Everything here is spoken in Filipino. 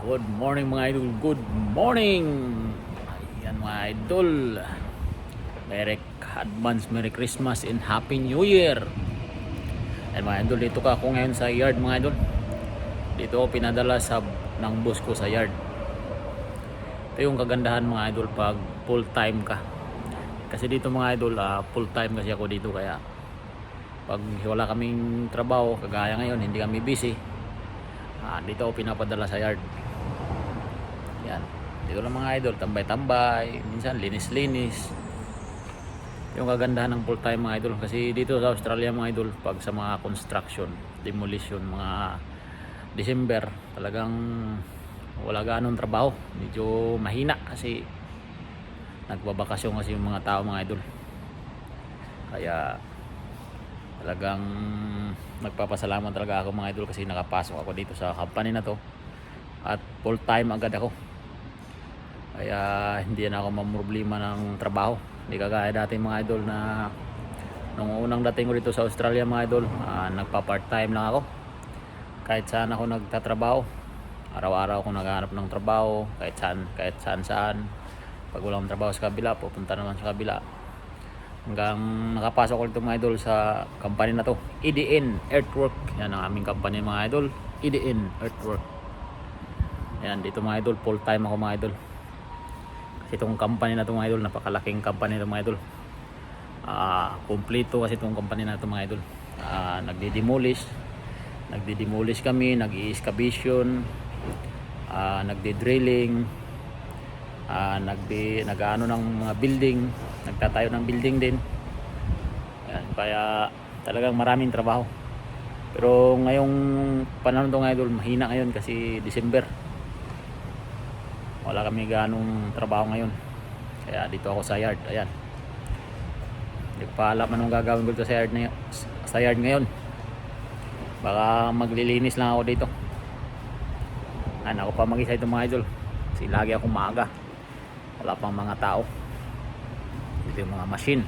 Good morning mga idol. Good morning. Ayan mga idol. Merry advance Merry Christmas and Happy New Year. Ayan mga idol, dito ka ako ngayon sa yard mga idol. Dito ako pinadala sa ng boss ko sa yard. Ito yung kagandahan mga idol pag full time ka. Kasi dito mga idol, ah, full time kasi ako dito kaya pag wala kaming trabaho, kagaya ngayon, hindi kami busy. Ah, dito ako pinapadala sa yard. Yan. Dito lang mga idol, tambay-tambay, minsan linis-linis. Yung kagandahan ng full time mga idol kasi dito sa Australia mga idol pag sa mga construction, demolition, mga December talagang wala ganong trabaho. Medyo mahina kasi nagbabakasyon kasi yung mga tao mga idol. Kaya talagang nagpapasalamat talaga ako mga idol kasi nakapasok ako dito sa company na to at full time agad ako kaya hindi na ako mamroblema ng trabaho. Hindi kagaya dati mga idol na nung unang dating ko dito sa Australia mga idol ah, nagpa part time lang ako. Kahit saan ako nagtatrabaho araw-araw ako naghahanap ng trabaho kahit saan kahit saan saan. Pag walang trabaho sa kabila pupunta naman sa kabila. Hanggang nakapasok ko dito mga idol sa company na to EDN Earthwork. Yan ang aming company mga idol EDN Earthwork. Yan dito mga idol full time ako mga idol itong company na to mga idol napakalaking company na mga idol. Ah kumpleto kasi itong company na to mga idol. Ah nagde-demolish nagde-demolish kami nag-excavation ah nagde-drilling ah nagdi nag-ano ng mga building. Nagtatayo ng building din. Yan, kaya talagang maraming trabaho. Pero ngayong panahon to idol mahina ngayon kasi December wala kami ganong trabaho ngayon. Kaya dito ako sa yard ayan. Hindi alam anong gagawin ko dito sa yard, na, sa yard ngayon. Baka maglilinis lang ako dito. Ayan, ako pa mag-isa ito mga idol. Kasi lagi akong maaga. Wala pang mga tao. Ito yung mga machine